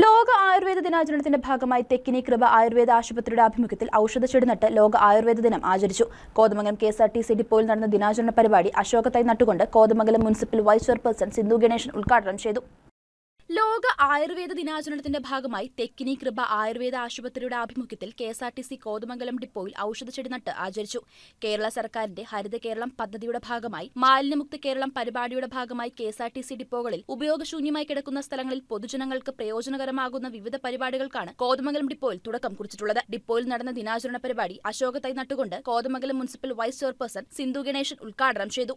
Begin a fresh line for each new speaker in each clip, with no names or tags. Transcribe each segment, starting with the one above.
ലോക ആയുർവേദ ദിനാചരണത്തിന്റെ ഭാഗമായി തെക്കിനി കൃപ ആയുർവേദ ആശുപത്രിയുടെ ആഭിമുഖ്യത്തിൽ ഔഷധ ചെടിനട്ട് ലോക ആയുർവേദ ദിനം ആചരിച്ചു. Kothamangalam K S R T C ഡിപ്പോയിൽ നടന്ന ദിനാചരണ പരിപാടി അശോകത്തായി നട്ടുകൊണ്ട് Kothamangalam municipal vice chairperson Sindhu Ganesan ഉദ്ഘാടനം ചെയ്തു. ലോക ആയുർവേദ ദിനാചരണത്തിന്റെ ഭാഗമായി തെക്കിനി കൃപ ആയുർവേദ ആശുപത്രിയുടെ ആഭിമുഖ്യത്തിൽ K S R T C Kothamangalam ഡിപ്പോയിൽ ഔഷധ നട്ട് ആചരിച്ചു. കേരള സർക്കാരിന്റെ ഹരിത കേരളം പദ്ധതിയുടെ ഭാഗമായി മാലിന്യമുക്ത കേരളം പരിപാടിയുടെ ഭാഗമായി K S R T C ഡിപ്പോകളിൽ ഉപയോഗശൂന്യമായി കിടക്കുന്ന സ്ഥലങ്ങളിൽ പൊതുജനങ്ങൾക്ക് പ്രയോജനകരമാകുന്ന വിവിധ പരിപാടികൾക്കാണ് കോതമംഗലം ഡിപ്പോയിൽ തുടക്കം കുറിച്ചിട്ടുള്ളത്. ഡിപ്പോയിൽ നടന്ന ദിനാചരണ പരിപാടി അശോകത്തായി നട്ടുകൊണ്ട് Kothamangalam municipal vice chairperson Sindhu Ganesan ഉദ്ഘാടനം ചെയ്തു.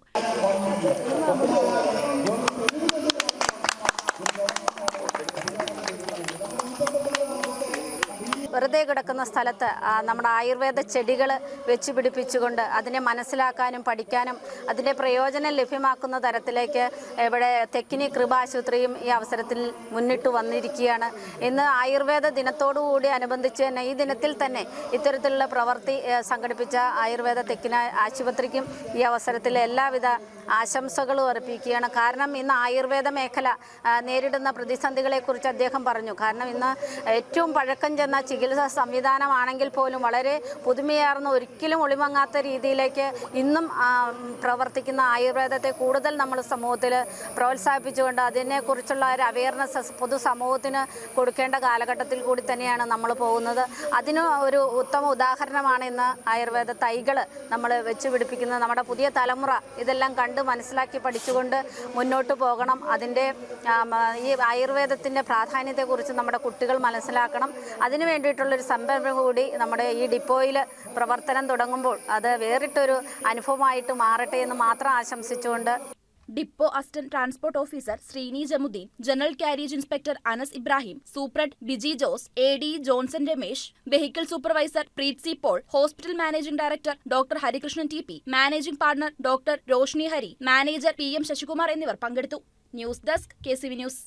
വെറുതെ കിടക്കുന്ന സ്ഥലത്ത് നമ്മുടെ ആയുർവേദ ചെടികൾ വെച്ച് പിടിപ്പിച്ചുകൊണ്ട് അതിനെ മനസ്സിലാക്കാനും പഠിക്കാനും അതിന്റെ പ്രയോജനം ലഭ്യമാക്കുന്ന തരത്തിലേക്ക് ഇവിടെ തെക്കിനി കൃപ ആശുപത്രിയും ഈ അവസരത്തിൽ മുന്നിട്ട് വന്നിരിക്കുകയാണ്. ഇന്ന് ആയുർവേദ ദിനത്തോടുകൂടി അനുബന്ധിച്ച് തന്നെ ഈ ദിനത്തിൽ തന്നെ ഇത്തരത്തിലുള്ള പ്രവൃത്തി സംഘടിപ്പിച്ച ആയുർവേദ തെക്കിന ആശുപത്രിക്കും ഈ അവസരത്തിൽ എല്ലാവിധ ആശംസകളും അർപ്പിക്കുകയാണ്. കാരണം ഇന്ന് ആയുർവേദ മേഖല നേരിടുന്ന പ്രതിസന്ധികളെക്കുറിച്ച് അദ്ദേഹം പറഞ്ഞു. കാരണം ഇന്ന് ഏറ്റവും പഴക്കം ചെന്ന ചികിത്സാ സംവിധാനമാണെങ്കിൽ പോലും വളരെ പുതുമയാർന്ന ഒരിക്കലും ഒളിമങ്ങാത്ത രീതിയിലേക്ക് ഇന്നും പ്രവർത്തിക്കുന്ന ആയുർവേദത്തെ കൂടുതൽ നമ്മൾ സമൂഹത്തിൽ പ്രോത്സാഹിപ്പിച്ചുകൊണ്ട് അതിനെക്കുറിച്ചുള്ള ഒരു അവയർനെസ് പൊതുസമൂഹത്തിന് കൊടുക്കേണ്ട കാലഘട്ടത്തിൽ കൂടി തന്നെയാണ് നമ്മൾ പോകുന്നത്. അതിന് ഒരു ഉത്തമ ഉദാഹരണമാണ് ഇന്ന് ആയുർവേദ തൈകൾ നമ്മൾ വെച്ച് പിടിപ്പിക്കുന്നത്. നമ്മുടെ പുതിയ തലമുറ ഇതെല്ലാം കണ്ട് മനസ്സിലാക്കി പഠിച്ചുകൊണ്ട് മുന്നോട്ട് പോകണം. അതിന്റെ ഈ ആയുർവേദത്തിന്റെ പ്രാധാന്യത്തെക്കുറിച്ച് നമ്മുടെ കുട്ടികൾ മനസ്സിലാക്കണം. അതിന് വേണ്ടിയിട്ടുള്ളൊരു സംരംഭം കൂടി നമ്മുടെ ഈ ഡിപ്പോയിൽ പ്രവർത്തനം തുടങ്ങുമ്പോൾ അത് വേറിട്ടൊരു അനുഭവമായിട്ട് മാറട്ടെ എന്ന് മാത്രം ആശംസിച്ചുകൊണ്ട്
depot assistant transport officer Sreeni Jamuddin general carriage inspector Anas Ibrahim superintendent Biji Jose A D Johnson Ramesh vehicle supervisor Preeth C Paul hospital managing director doctor Harikrishnan T P managing partner doctor Roshni Hari manager P M Sasikumar എന്നിവർ പങ്കെടുത്തു. News desk K news.